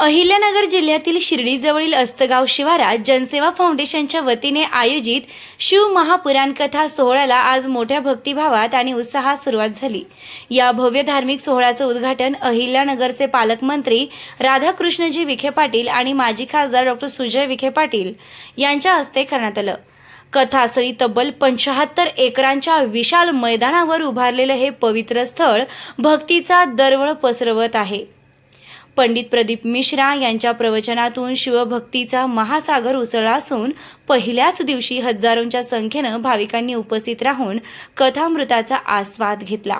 अहिल्यानगर जिल्ह्यातील शिर्डीजवळील अस्तगाव शिवारात जनसेवा फाउंडेशनच्या वतीने आयोजित शिव महापुराण कथा सोहळ्याला आज मोठ्या भक्तिभावात आणि उत्साहात सुरुवात झाली. या भव्य धार्मिक सोहळ्याचं उद्घाटन अहिल्यानगरचे पालकमंत्री राधाकृष्णजी विखे पाटील आणि माजी खासदार डॉक्टर सुजय विखे पाटील यांच्या हस्ते करण्यात आलं. कथासळी तब्बल पंचाहत्तर एकरांच्या विशाल मैदानावर उभारलेलं हे पवित्र स्थळ भक्तीचा दरवळ पसरवत आहे. पंडित प्रदीप मिश्रा यांच्या प्रवचनातून शिवभक्तीचा महासागर उसळला असून पहिल्याच दिवशी हजारोंच्या संख्येनं भाविकांनी उपस्थित राहून कथामृताचा आस्वाद घेतला.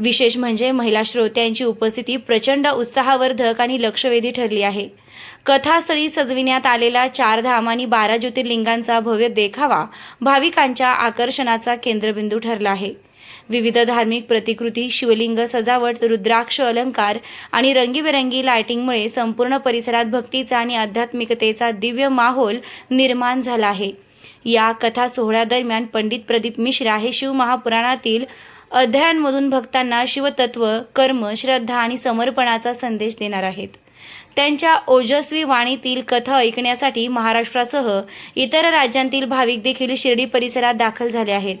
विशेष म्हणजे महिला श्रोत्यांची उपस्थिती प्रचंड उत्साहवर्धक आणि लक्षवेधी ठरली आहे. कथास्थळी सजविण्यात आलेला चार धाम आणि बारा ज्योतिर्लिंगांचा भव्य देखावा भाविकांच्या आकर्षणाचा केंद्रबिंदू ठरला आहे. विविध धार्मिक प्रतिकृती शिवलिंग सजावट रुद्राक्ष अलंकार आणि रंगीबेरंगी लायटिंगमुळे संपूर्ण परिसरात भक्तीचा आणि आध्यात्मिकतेचा दिव्य माहोल निर्माण झाला आहे. या कथा सोहळ्यादरम्यान पंडित प्रदीप मिश्रा हे शिवमहापुराणातील अध्यायांमधून भक्तांना शिवतत्व कर्म श्रद्धा आणि समर्पणाचा संदेश देणार आहेत. त्यांच्या ओजस्वी वाणीतील कथा ऐकण्यासाठी महाराष्ट्रासह इतर राज्यांतील भाविक देखील शिर्डी परिसरात दाखल झाले आहेत.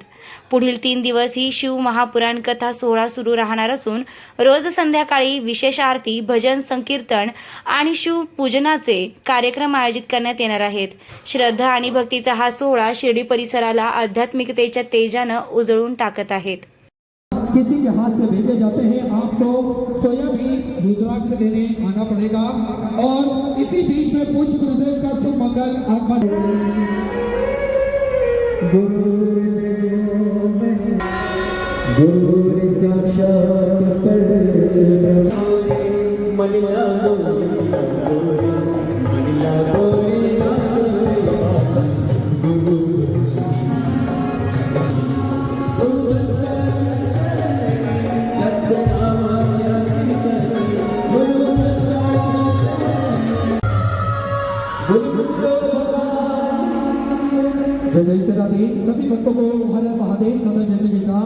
पुढील तीन दिवस ही शिव महापुराण कथा सोहळा सुरू राहणार असून रोज संध्याकाळी विशेष आरती भजन संकीर्तन आणि शिवपूजनाचे कार्यक्रम आयोजित करण्यात येणार आहेत. श्रद्धा आणि भक्तीचा हा सोहळा शिर्डी परिसराला आध्यात्मिकतेच्या तेजानं उजळून टाकत आहेत. किसी के हाथ से भेजे जाते हैं आपको स्वयं ही रुद्राक्ष लेने आना पड़ेगा। और इसी बीच में पूज्य गुरुदेव का शुभ मंगल आगमन। गुरु जय जय से सभी भक्तों को हर महादेव, सदा जैसे मिलता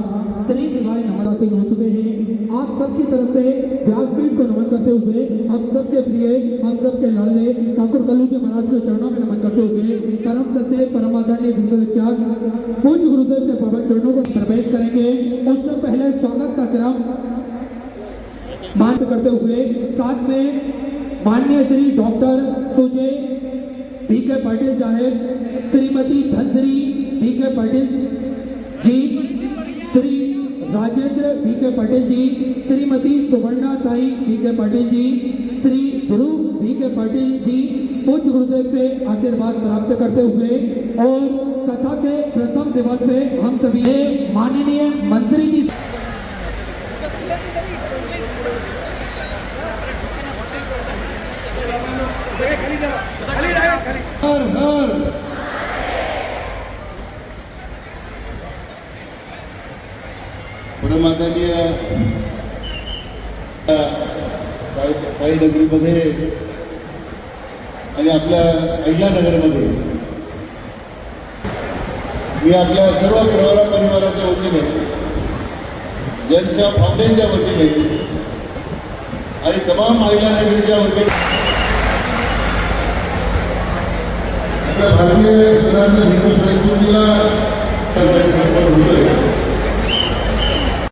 श्री शिवाय से हो चुके हैं। आप सबकी तरफ़ से व्यासपीठ को नमन करते हुए हम सबके प्रिय हम सबके लाडले ठाकुर कल्लू जी महाराज के चरणों में नमन करते हुए परम सत्य, परम आदरणीय विश्वविख्यात पूज्य गुरुदेव के पवित्र चरणों को प्रवेश करेंगे। उससे पहले स्वागत का क्रम मान्य करते हुए, साथ में माननीय Shri doctor Sujay P K Patil साहेब Patil ji, Shri Rajendra P K Patil ji, Shrimati Suvarna Tai P K Patil ji, Shri Dhruv P K Patil ji उच्च गुरुदेव से आशीर्वाद प्राप्त करते हुए और कथा के प्रथम दिवस पे हम सभी माननीय मंत्री जी हर हर। परमादरणीय साई नगरीमध्ये आणि आपल्या अहिल्यानगरमध्ये मी आपल्या सर्व प्रवारा परिवाराच्या वतीने जनसेवा फाउंडेशनच्या वतीने आणि तमाम अहिल्यानगरीच्या वतीने आपल्या भारतीय सरांच्या हिंदू संस्कृतीला संपन्न होतोय